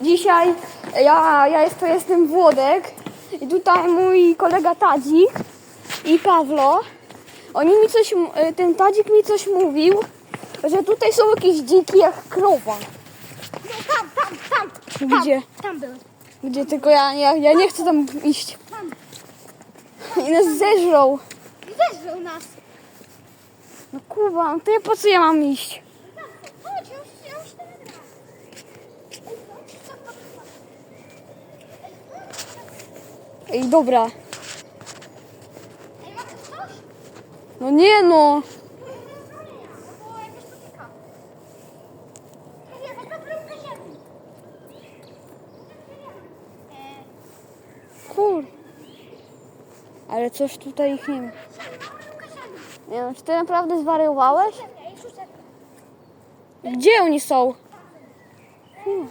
Dzisiaj ja, ja jest, to jestem Włodek i tutaj mój kolega Tadzik i Pawlo. Oni mi coś, e, ten Tadzik mi coś mówił, że tutaj są jakieś dziki jak krowa. No tam, tam, tam. tam Gdzie? Tam były. Gdzie tylko ja, ja, ja nie chcę tam iść. Tam. I nas zeżrą. Wezwał nas. No kurwa, no to ja po co ja mam iść? Chodź, ja już, ja już to nagrałam. Ej, dobra. Ej, ma ktoś coś? No nie no. No. E, Kur. Ale coś tutaj ich nie ma. Nie wiem, czy ty naprawdę zwariowałeś? Gdzie oni są? Hmm.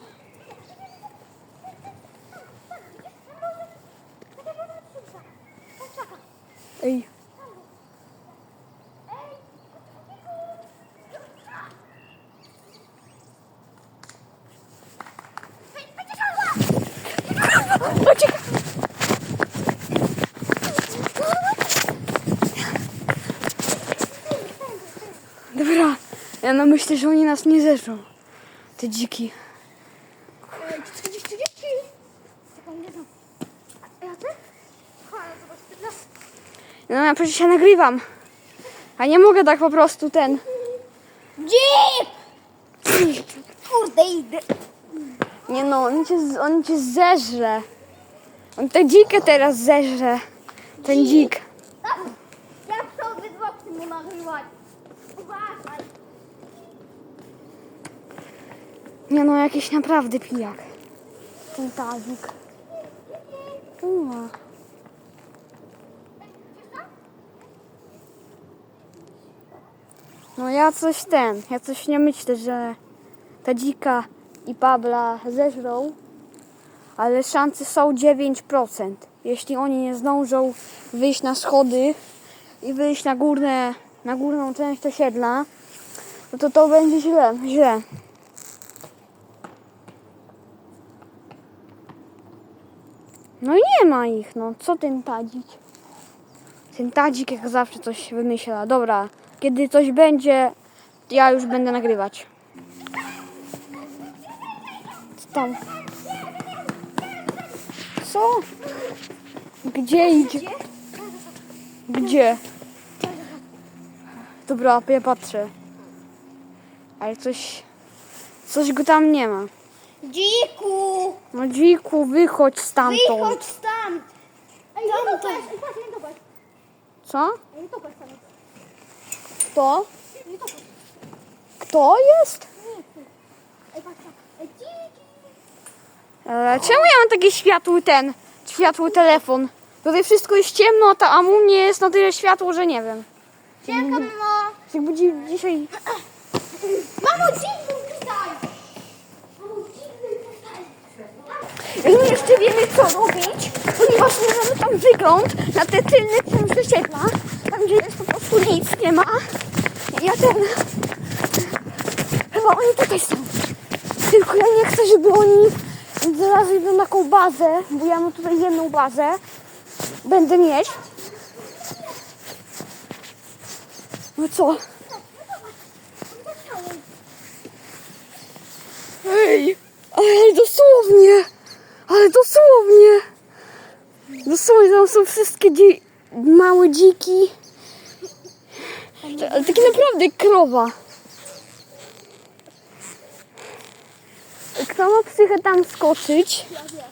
Ej. Dobra, ja no myślę, że oni nas nie zeżrą. Te dziki. Ej, 40, 40. Taką jedną. A ja ty? Chodź, zobacz, ty dla... No ja przecież się nagrywam. A nie mogę tak po prostu ten. Dzik! Kurde, idę. Nie no, on cię, on cię zeżre. On tę dzikę teraz zeżre. Ten dzik. Jak to wydwoksy mu nagrywać? Uważaj. Nie no, jakiś naprawdę pijak. Ten tazik. Ua. No ja coś ten, ja coś nie myślę, że ta dzika i Pabla zeżrą, ale szanse są 9%. Jeśli oni nie zdążą wyjść na schody i wyjść na górne, na górną część osiedla, no to to będzie źle, źle. No nie ma ich, no co ten tadzik? Ten tadzik jak zawsze coś wymyśla. Dobra, kiedy coś będzie, ja już będę nagrywać. Co tam? Co? Gdzie idzie? Gdzie? Dobra, ja patrzę. Ale coś... Coś go tam nie ma. Dziku! No dziku, wychodź stamtąd. Wychodź stąd! Ej, nie! Co? Ej, nie. Kto? Kto jest? E, czemu ja mam taki światły ten, światły telefon? Tutaj wszystko jest ciemno, a, ta, a u mnie jest na tyle światło, że nie wiem. Mamo! Jak będzie dzisiaj... Mamo, dziku, tutaj! Mamo, dziku, tutaj! I my jeszcze wiemy co robić, ponieważ możemy tam wygląd na te tylne części osiedla, tam gdzie jest po prostu nic nie ma. Ja ten... Chyba oni tutaj są. Tylko ja nie chcę, żeby oni znalazli na taką bazę, bo ja mam tutaj jedną bazę. Będę mieć. No co? Ej, ale dosłownie, ale dosłownie. Dosłownie, tam są wszystkie dzi- małe dziki. Ale taki naprawdę krowa. Kto ma psychę tam skoczyć? Ja wiem.